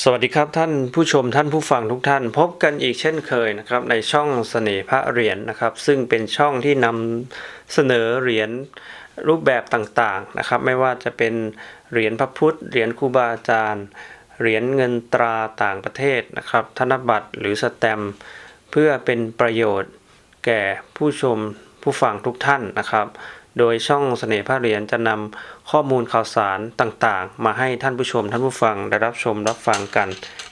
สวัสดีครับท่านผู้ชมท่านผู้ฟังทุกท่าน พบกันอีกเช่นเคยนะครับในช่องเสน่ห์พระเหรียญนะครับ ซึ่งเป็นช่องที่นำเสนอเหรียญรูปแบบต่างๆนะครับ ไม่ว่าจะเป็นเหรียญพระพุทธเหรียญครูบาอาจารย์เหรียญเงินตราต่างประเทศนะครับ ธนบัตรหรือสแตมเพื่อเป็นประโยชน์แก่ผู้ชมผู้ฟังทุกท่านนะครับ โดยช่องเสน่ห์พระเหรียญจะนำข้อมูลข่าวสารต่างๆ มาให้ท่านผู้ชมท่านผู้ฟังได้รับชมรับฟังกัน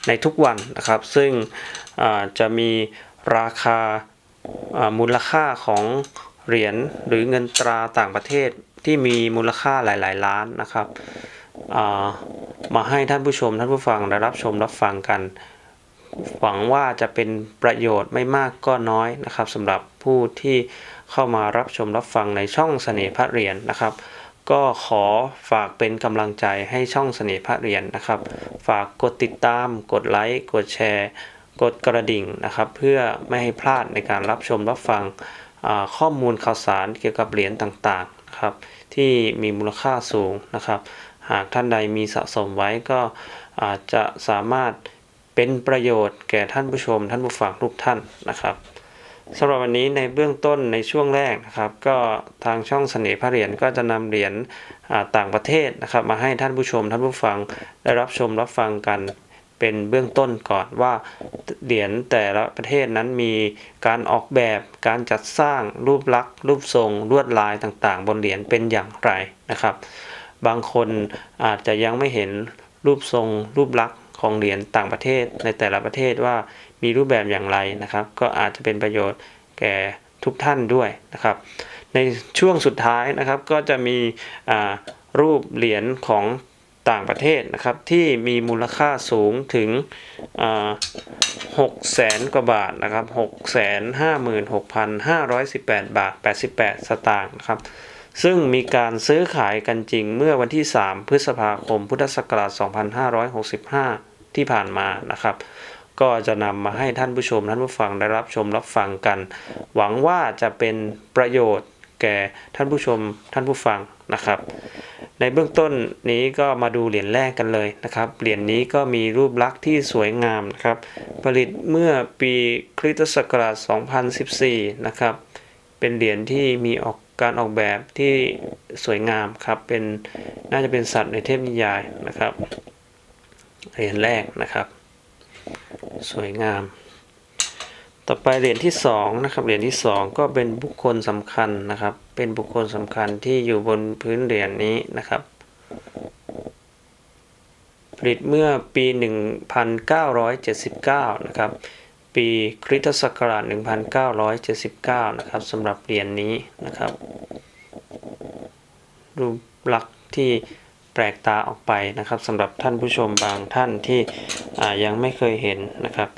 ในทุกวันนะครับ ซึ่งจะมีราคามูลค่าของเหรียญหรือเงินตราต่างประเทศที่มีมูลค่าหลาย ๆ ล้านนะครับามาให้ท่านผู้ชมท่านผู้ฟังได้รับชมรับฟังกัน หวังว่าจะเป็นประโยชน์ไม่มากก็น้อยนะครับสำหรับผู้ที่ เข้ามารับชมรับฟังในช่องเสน่ห์พระเหรียญนะครับ ก็ขอฝากเป็นกำลังใจให้ช่องเสน่ห์พระเหรียญนะครับ ฝากกดติดตาม กดไลค์กดแชร์ กดกระดิ่งนะครับ เพื่อไม่ให้พลาดในการรับชมรับฟังข้อมูลข่าวสารเกี่ยวกับเหรียญต่างๆนะครับที่มีมูลค่าสูงนะครับ หากท่านใดมีสะสมไว้ก็อาจจะสามารถเป็นประโยชน์แก่ท่านผู้ชมท่านผู้ฟังทุกท่านนะครับ สำหรับวันนี้ในเบื้องต้นในช่วงแรกนะครับ ก็ทางช่องเสน่ห์พระเหรียญก็จะนำเหรียญต่างประเทศนะครับ มาให้ท่านผู้ชมท่านผู้ฟังได้รับชมรับฟังกันเป็นเบื้องต้นก่อนว่าเหรียญแต่ละประเทศนั้นมีการออกแบบการจัดสร้างรูปลักษณ์ รูปทรงลวดลายต่างๆ บนเหรียญเป็นอย่างไรนะครับ บางคนอาจจะยังไม่เห็นรูปทรงรูปลักษณ์ ของเหรียญต่างประเทศในแต่ละประเทศว่ามีรูปแบบอย่างไรนะครับ ก็อาจจะเป็นประโยชน์แก่ทุกท่านด้วยนะครับ ในช่วงสุดท้ายนะครับก็จะมีรูปเหรียญของต่างประเทศนะครับที่มีมูลค่าสูงถึงหกแสนกว่าบาทนะครับหกแสนห้าหมื่นหกพันห้าร้อยสิบแปดบาทแปดสิบแปดสตางค์นะครับ ซึ่งมีการซื้อขายกันจริงเมื่อวันที่ 3 พฤษภาคม พุทธศักราช 2565 ที่ผ่านมานะครับ ก็จะนำมาให้ท่านผู้ชมท่านผู้ฟังได้รับชมรับฟังกัน หวังว่าจะเป็นประโยชน์แก่ท่านผู้ชมท่านผู้ฟังนะครับ ในเบื้องต้นนี้ก็มาดูเหรียญแรกกันเลยนะครับ เหรียญนี้ก็มีรูปลักษณ์ที่สวยงามนะครับ ผลิตเมื่อปีคริสตศักราช 2014 นะครับ เป็นเหรียญที่มีออกการออกแบบที่สวยงามครับ เป็นน่าจะเป็นสัตว์ในเทพนิยายนะครับ เหรียญแรกนะครับ สวยงาม ต่อไปเหรียญที่สองนะครับ เหรียญที่สองก็เป็นบุคคลสำคัญนะครับ เป็นบุคคลสำคัญที่อยู่บนพื้นเหรียญนี้นะครับ ผลิตเมื่อปี 1979 นะครับ ปีคริสตศักราช 1979 นะครับสำหรับเหรียญนี้นะครับ รูปลักษณ์ที่ แปลกตาออกไปนะครับสำหรับท่านผู้ชมบางท่านที่ยังไม่เคยเห็นนะครับ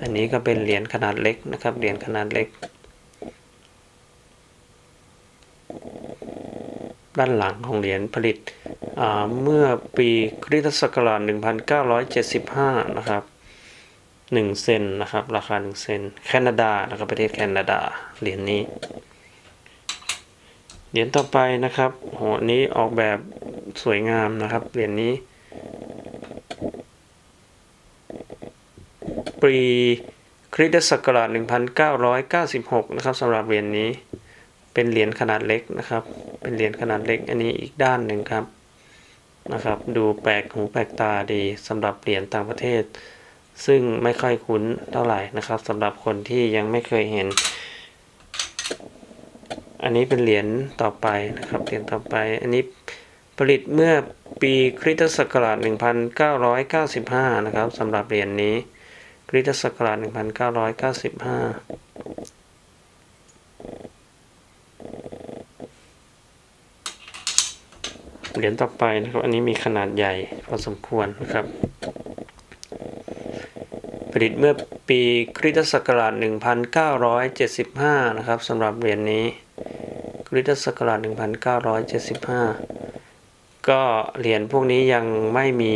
อันนี้ก็เป็นเหรียญขนาดเล็กนะครับเหรียญขนาดเล็ก ด้านหลังของเหรียญผลิตเมื่อปีคริสตศักราช1975 นะครับ1เซนนะครับ ราคา 1 เซนแคนาดานะครับประเทศแคนาดาเหรียญนี้ เหรียญต่อไปนะครับโหอันนี้ออกแบบสวยงามนะครับ เหรียญนี้ ปีคริสตศักราช1996 นะครับสำหรับเหรียญนี้ เป็นเหรียญขนาดเล็กนะครับ เป็นเหรียญขนาดเล็ก อันนี้อีกด้านหนึ่งครับ นะครับ ดูแปลกหูแปลกตาดีสำหรับเหรียญต่างประเทศ ซึ่งไม่ค่อยคุ้นเท่าไหร่นะครับสำหรับคนที่ยังไม่เคยเห็น อันนี้เป็นเหรียญต่อไปนะครับเหรียญต่อไป อันนี้ผลิตเมื่อปีคริสตศักราช 1995 นะครับสำหรับเหรียญนี้คริสตศักราช 1995เหรียญต่อไปนะครับ อันนี้มีขนาดใหญ่พอสมควรนะครับ ผลิตเมื่อปีคริสตศักราช 1975 นะครับสำหรับเหรียญนี้ คริสตศักราช1975 ก็เหรียญพวกนี้ยังไม่มี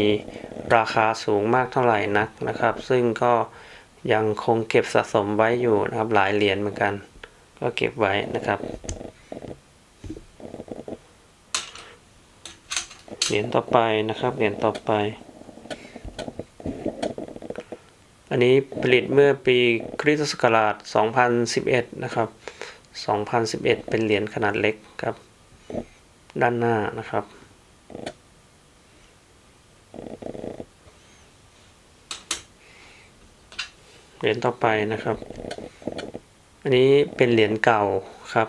ราคาสูงมากเท่าไหร่นักนะครับ ซึ่งก็ยังคงเก็บสะสมไว้อยู่นะครับหลายเหรียญเหมือนกัน ก็เก็บไว้นะครับเหรียญต่อไปนะครับเหรียญต่อไป อันนี้ผลิตเมื่อปีคริสตศักราช 2011 นะครับ 2011 เป็นเหรียญขนาดเล็กครับ ด้านหน้านะครับ เหรียญต่อไปนะครับ อันนี้เป็นเหรียญเก่าครับ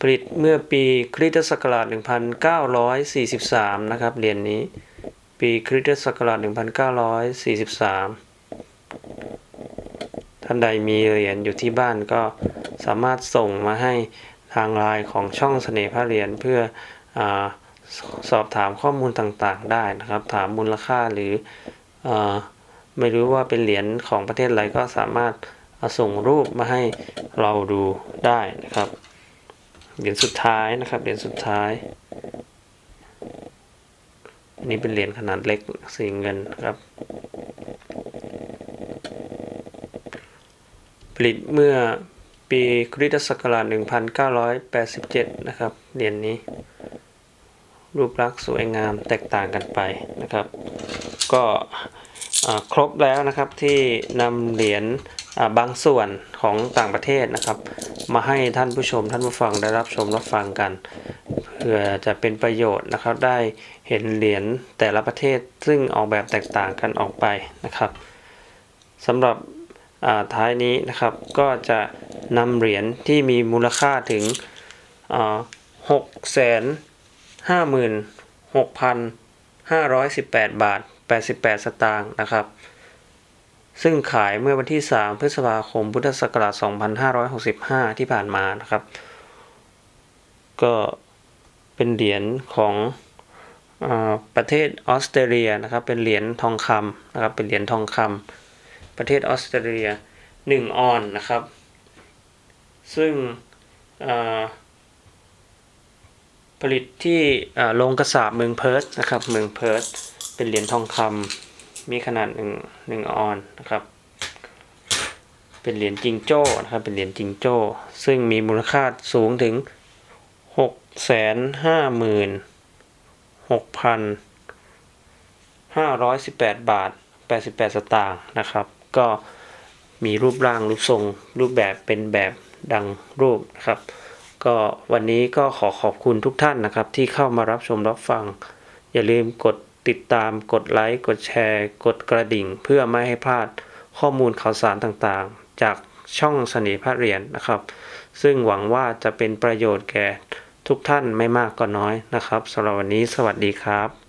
ผลิตเมื่อปีคริสตศักราช 1943 นะครับ เหรียญนี้ ปีคริสตศักราช 1943 ท่านใดมีเหรียญอยู่ที่บ้านก็ สามารถส่งมาให้ทางไลน์ของช่องเสน่ห์พระเหรียญเพื่ออสอบถามข้อมูลต่างๆได้นะครับ ถามมูลค่าหรืออไม่รู้ว่าเป็นเหรียญของประเทศอะไรก็สามารถส่งรูปมาให้เราดูได้นะครับเหรียญสุดท้ายนะครับเหรียญสุดท้ายอันนี้เป็นเหรียญขนาดเล็กสีเงินครับ ผลิตเมื่อ ปีคริสตศักราช 1987 นะครับ เหรียญนี้ รูปลักษณ์สวยงามแตกต่างกันไปนะครับ ก็ครบแล้วนะครับที่นำเหรียญบางส่วนของต่างประเทศนะครับ มาให้ท่านผู้ชมท่านผู้ฟังได้รับชมรับฟังกันเพื่อจะเป็นประโยชน์นะครับ ได้เห็นเหรียญแต่ละประเทศซึ่งออกแบบแตกต่างกันออกไปนะครับสำหรับ ท้ายนี้นะครับ ก็จะนำเหรียญที่มีมูลค่าถึงหกแสนห้าหมื่นหกพันห้าร้อยสิบแปดบาทแปดสิบแปดสตางค์นะครับ ซึ่งขายเมื่อวันที่3พฤษภาคมพุทธศักราช2565ที่ผ่านมานะครับ ก็เป็นเหรียญของอประเทศออสเตรเลียนะครับ เป็นเหรียญทองคำนะครับ เป็นเหรียญทองคำ ประเทศออสเตรเลีย 1 ออนนะครับ ซึ่งผลิตที่โรงกระสาบเมืองเพิร์ธนะครับ เมืองเพิร์ธเป็นเหรียญทองคำมีขนาด1 1ออนนะครับ เป็นเหรียญจิงโจ้นะครับ เป็นเหรียญจิงโจ้ ซึ่งมีมูลค่าสูงถึงหกแสนห้าหมื่นหกพันห้าร้อยสิบแปดบาทแปดสิบแปดสตางค์นะครับ ก็มีรูปร่างรูปทรงรูปแบบเป็นแบบดังรูปนะครับ ก็วันนี้ก็ขอขอบคุณทุกท่านนะครับ ที่เข้ามารับชมรับฟัง อย่าลืมกดติดตามกดไลค์กดแชร์ กดกระดิ่ง เพื่อไม่ให้พลาดข้อมูลข่าวสารต่างๆ จากช่องเสน่ห์พระเรียญนะครับ ซึ่งหวังว่าจะเป็นประโยชน์แก่ทุกท่านไม่มากก็น้อยนะครับสำหรับวันนี้สวัสดีครับ